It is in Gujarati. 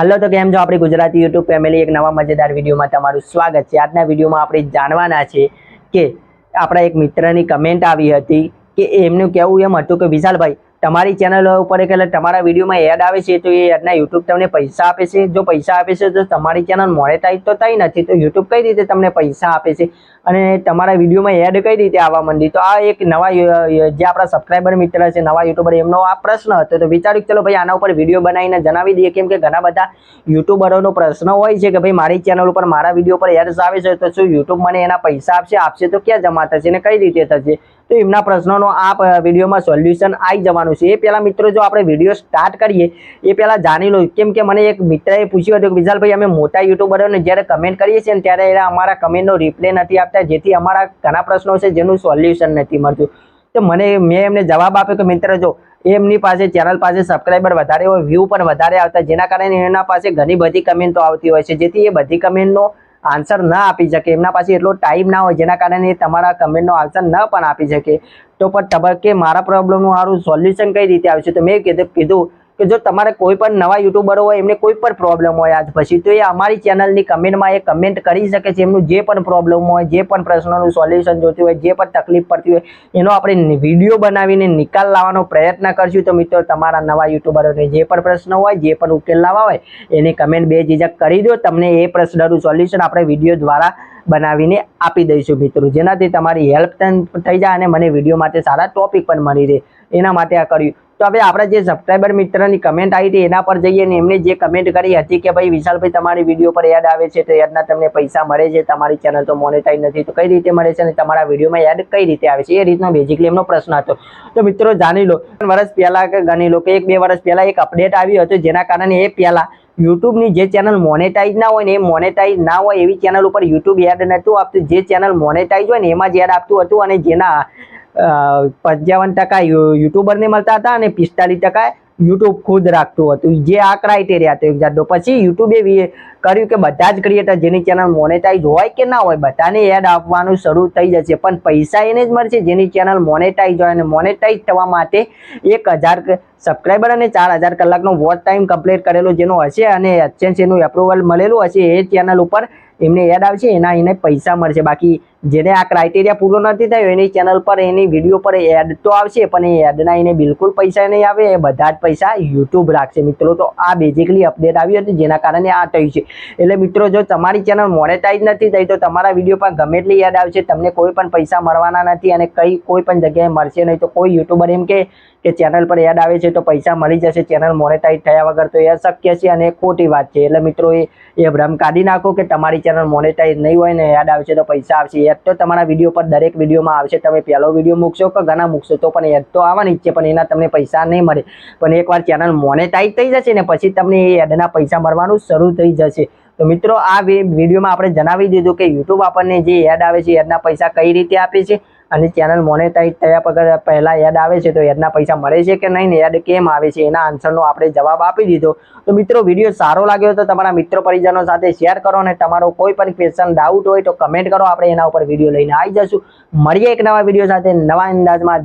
હલો તો કેમ છો? આપણી ગુજરાતી યુટ્યુબ ફેમિલી એક નવા મજેદાર વિડીયોમાં તમારું સ્વાગત છે. આજના વિડીયોમાં આપણે જાણવાના છે કે આપણા એક મિત્રની કમેન્ટ આવી હતી કે એમનું કહેવું એમ હતું કે વિશાલભાઈ તમારી ચેનલ ઉપર એટલે તમારા વિડીયોમાં એડ આવે છે, તો એ એડના યુટ્યુબ તમને પૈસા આપે છે. જો પૈસા આપે છે, તો તમારી ચેનલ મોનેટાઈઝ તો થઈ નથી, તો યુટ્યુબ કઈ રીતે તમને પૈસા આપે છે? અને તમારા વિડીયોમાં એડ કઈ રીતે આવવા માંડી? તો આ એક નવા જે આપણા સબસ્ક્રાઈબર મિત્ર છે, નવા યુટ્યુબર એમનો આ પ્રશ્ન હતો. તો વિચાર્યું ચલો ભાઈ આના ઉપર વીડિયો બનાવીને જણાવી દઈએ, કેમ કે ઘણા બધા યુટ્યુબરોનો પ્રશ્ન હોય છે કે ભાઈ મારી ચેનલ ઉપર મારા વીડિયો પર એડ્સ આવે છે, તો શું યુટ્યુબ મને એના પૈસા આપશે? આપશે તો ક્યાં જમા થશે અને કઈ રીતે થશે? તો એમના પ્રશ્નોનો આ વિડીયોમાં સોલ્યુશન આવી જવાનું છે. એ પહેલાં મિત્રો જો આપણે વીડિયો સ્ટાર્ટ કરીએ, એ પહેલાં જાણી લો. કેમ કે મને એક મિત્રએ પૂછ્યું હતું કે, વિશાલભાઈ, અમે મોટા યુટ્યુબરોને જ્યારે કમેન્ટ કરીએ છીએ ત્યારે એ અમારા કમેન્ટનો રિપ્લે નથી આપતા. જેથી અમારા ઘણા પ્રશ્નો છે જેનું સોલ્યુશન નથી મળતું. તો મને, મેં એમને જવાબ આપ્યો કે, મિત્ર, જો એમની પાસે ચેનલ પાસે સબસ્ક્રાઈબર વધારે હોય વ્યૂ પણ વધારે આવતા, જેના કારણે એના પાસે ઘણી બધી કમેન્ટો આવતી હોય છે. જેથી એ બધી કમેન્ટનો આન્સર ના આપી શકે, એમના પાસે એટલો ટાઈમ ના હોય જેના કારણે તમારા કમેન્ટનો આન્સર ન પણ આપી શકે. તો પણ તબક્કે મારા પ્રોબ્લેમનું સારું સોલ્યુશન કઈ રીતે આવશે? તો મેં કીધું કીધું કે જો તમારે કોઈ પણ નવા યુટ્યુબરો હોય, એમને કોઈ પણ પ્રોબ્લેમ હોય આજ પછી, તો એ અમારી ચેનલની કમેન્ટમાં એ કમેન્ટ કરી શકે છે. એમનું જે પણ પ્રોબ્લેમ હોય, જે પણ પ્રશ્નોનું સોલ્યુશન જોતું હોય, જે પણ તકલીફ પડતી હોય, એનો આપણે વીડિયો બનાવીને નિકાલ લાવવાનો પ્રયત્ન કરશું. તો મિત્રો, તમારા નવા યુટ્યુબરોને જે પણ પ્રશ્ન હોય, જે પણ ઉકેલ લાવવા હોય, એની કમેન્ટ બે ઝીઝક કરી દો. તમને એ પ્રશ્નનું સોલ્યુશન આપણે વીડિયો દ્વારા બનાવીને આપી દઈશું મિત્રો. જેનાથી તમારી હેલ્પ થઈ જાય અને મને વીડિયો માટે સારા ટોપિક પણ મળી રહે. એના માટે આ કર્યું. તો હવે આપણે જે સબસ્ક્રાઈબર મિત્રની કમેન્ટ આવી હતી એના પર જઈએ ને એમને જે કમેન્ટ કરી હતી કે ભાઈ વિશાલભાઈ તમારી વીડિયો પર એડ આવે છે તો એડના તમને પૈસા મળે છે, તમારી ચેનલ તો મોનેટાઈઝ નથી, તો કઈ રીતે મળે છે અને તમારા વિડીયોમાં એડ કઈ રીતે આવે છે? એ રીતનો બેઝિકલી એમનો પ્રશ્ન હતો. તો મિત્રો જાણી લો વર્ષ પહેલા કે ગણી લો કે એક બે વર્ષ પહેલાં એક અપડેટ આવ્યું હતું જેના કારણે એ પહેલા યુટ્યુબની જે ચેનલ મોનેટાઈઝ ના હોય ને એ મોનેટાઈઝ ના હોય એવી ચેનલ ઉપર યુટ્યુબ એડ નહોતું આપતું. જે ચેનલ મોનેટાઈઝ હોય ને એમાં જ એડ આપતું હતું અને જેના પંચાવન ટકા યુટ્યુબરને મળતા હતા અને પિસ્તાલીસ ટકા યુટ્યુબ ખુદ રાખતું હતું. જે આ ક્રાઇટેરિયા હતો, એક જાતનો. પછી યુટ્યુબે કર્યું કે બધા જ ક્રિએટર જેની ચેનલ મોનેટાઈઝ હોય કે ના હોય, બધાને એડ આપવાનું શરૂ થઈ જશે. પણ પૈસા એને જ મળશે જેની ચેનલ મોનેટાઈઝ હોય. અને મોનેટાઈઝ થવા માટે એક હજાર સબસ્ક્રાઈબર અને ચાર હજાર કલાકનો વોચ ટાઈમ કમ્પ્લીટ કરેલો જેનો હશે અને એનું એપ્રુવલ મળેલું હશે, એ ચેનલ ઉપર એમને એડ આવશે. એના એને પૈસા મળશે. બાકી જેને આ ક્રાઇટેરિયા પૂરો નથી થયો, એની ચેનલ પર એની વીડિયો પર એડ તો આવશે, પણ એ એડના એને બિલકુલ પૈસા નહીં આવે. એ બધા જ પૈસા યુટ્યુબ રાખશે. મિત્રો, તો આ બેઝિકલી અપડેટ આવી હતી જેના કારણે આ થયું છે. એટલે મિત્રો, જો તમારી ચેનલ મોનેટાઈઝ નથી થઈ, તો તમારા વીડિયો પર ગમે એટલી યાદ આવશે. તમને કોઈ પણ પૈસા મળવાના નથી અને કઈ કોઈ પણ જગ્યાએ મળશે નહીં. તો કોઈ યુટ્યુબર એમ કે કે ચેનલ પર એડ આવે છે તો પૈસા મળી જશે. ચેનલ મોનેટાઈઝ થયા વગર તો એ અશક્ય છે અને ખોટી વાત છે. એટલે મિત્રો, એ એ ભ્રમ કાઢી નાખો કે તમારી ચેનલ મોનેટાઈઝ નહીં હોય ને એડ આવશે તો પૈસા આવશે. એડ તો તમારા વીડિયો પર દરેક વિડીયોમાં આવશે. તમે પહેલો વીડિયો મૂકશો કે ઘણા મૂકશો તો પણ એડ તો આવવાની જ છે, પણ એના તમને પૈસા નહીં મળે. પણ એકવાર ચેનલ મોનેટાઈઝ થઈ જશે ને પછી તમને એ એડના પૈસા મળવાનું શરૂ થઈ જશે. તો મિત્રો, આ વિડીયોમાં આપણે જણાવી દીધું કે યુટ્યુબ આપણને જે એડ આવે છે એડના પૈસા કઈ રીતે આપે છે અને ચેનલ મોનેટાઈઝ થયા વગર પહેલા એડ આવે છે તો એડના પૈસા મળે છે કે નહીં ને એડ કેમ આવે છે એના આન્સરનો આપણે જવાબ આપી દીધો. તો મિત્રો વીડિયો સારો લાગ્યો તો તમારા મિત્રો પરિજનો સાથે શેર કરો અને તમારો કોઈ પણ ક્વેશ્ચન ડાઉટ હોય તો કમેન્ટ કરો. આપણે એના ઉપર વીડિયો લઈને આવી જશું. મળીએ એક નવા વીડિયો સાથે નવા અંદાજમાં.